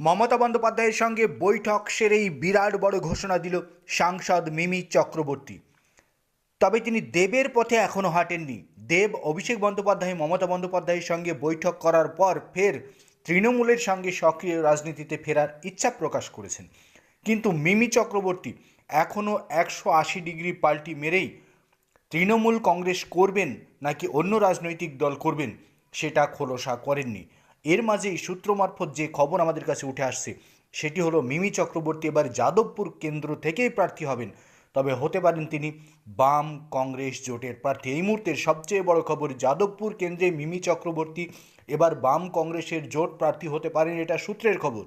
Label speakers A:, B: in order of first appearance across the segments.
A: মমতা বন্দ্যোপাধ্যায়ের সঙ্গে বৈঠক সেরেই বিরাট বড় ঘোষণা দিল সাংসদ মিমি চক্রবর্তী। তবে তিনি দেবের পথে এখনও হাঁটেননি। দেব, অভিষেক বন্দ্যোপাধ্যায়, মমতা বন্দ্যোপাধ্যায়ের সঙ্গে বৈঠক করার পর ফের তৃণমূলের সঙ্গে সক্রিয় রাজনীতিতে ফেরার ইচ্ছা প্রকাশ করেছেন। কিন্তু মিমি চক্রবর্তী এখনও একশো আশি ডিগ্রি পাল্টি মেরেই তৃণমূল কংগ্রেস করবেন নাকি অন্য রাজনৈতিক দল করবেন সেটা খোলসা করেননি। এর মাঝেই সূত্র মারফত যে খবর আমাদের কাছে উঠে আসছে, সেটি হলো মিমি চক্রবর্তী এবার যাদবপুর কেন্দ্র থেকেই প্রার্থী হবেন। তবে হতে পারেন তিনি বাম কংগ্রেস জোটের প্রার্থী। এই মুহূর্তের সবচেয়ে বড় খবর, যাদবপুর কেন্দ্রে মিমি চক্রবর্তী এবার বাম কংগ্রেসের জোট প্রার্থী হতে পারেন এটা সূত্রের খবর।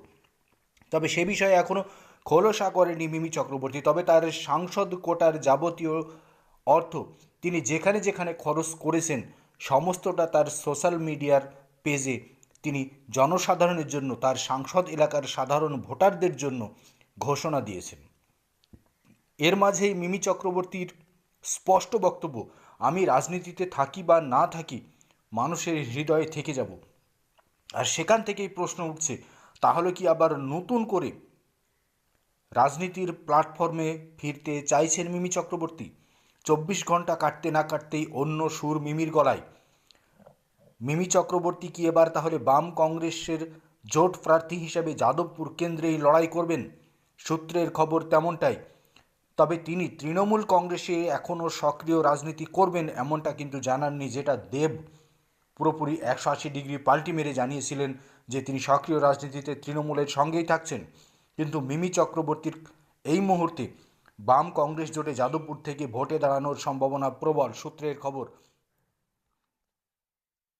A: তবে সে বিষয়ে এখনও খোলসা করেনি মিমি চক্রবর্তী। তবে তার সাংসদ কোটার যাবতীয় অর্থ তিনি যেখানে যেখানে খরচ করেছেন, সমস্তটা তার সোশ্যাল মিডিয়ার পেজে তিনি জনসাধারণের জন্য তার সাংসদ এলাকার সাধারণ ভোটারদের জন্য ঘোষণা দিয়েছেন। এর মাঝেই মিমি চক্রবর্তীর স্পষ্ট বক্তব্য, আমি রাজনীতিতে থাকি বা না থাকি, মানুষের হৃদয়ে থেকে যাব। আর সেখান থেকেই প্রশ্ন উঠছে, তাহলে কি আবার নতুন করে রাজনীতির প্ল্যাটফর্মে ফিরতে চাইছেন মিমি চক্রবর্তী? চব্বিশ ঘণ্টা কাটতে না কাটতেই অন্য সুর মিমির গলায় মিমি চক্রবর্তী কি এবার তাহলে বাম কংগ্রেসের জোট প্রার্থী হিসেবে যাদবপুর কেন্দ্রেই লড়াই করবেন? সূত্রের খবর তেমনটাই। তবে তিনি তৃণমূল কংগ্রেসে এখনও সক্রিয় রাজনীতি করবেন এমনটা কিন্তু জানাননি যেটা দেব। পুরোপুরি একশো আশি ডিগ্রি পাল্টি মেরে জানিয়েছিলেন যে তিনি সক্রিয় রাজনীতিতে তৃণমূলের সঙ্গেই থাকছেন। কিন্তু মিমি চক্রবর্তীর এই মুহূর্তে বাম কংগ্রেস জোটে যাদবপুর থেকে ভোটে দাঁড়ানোর সম্ভাবনা প্রবল, সূত্রের খবর।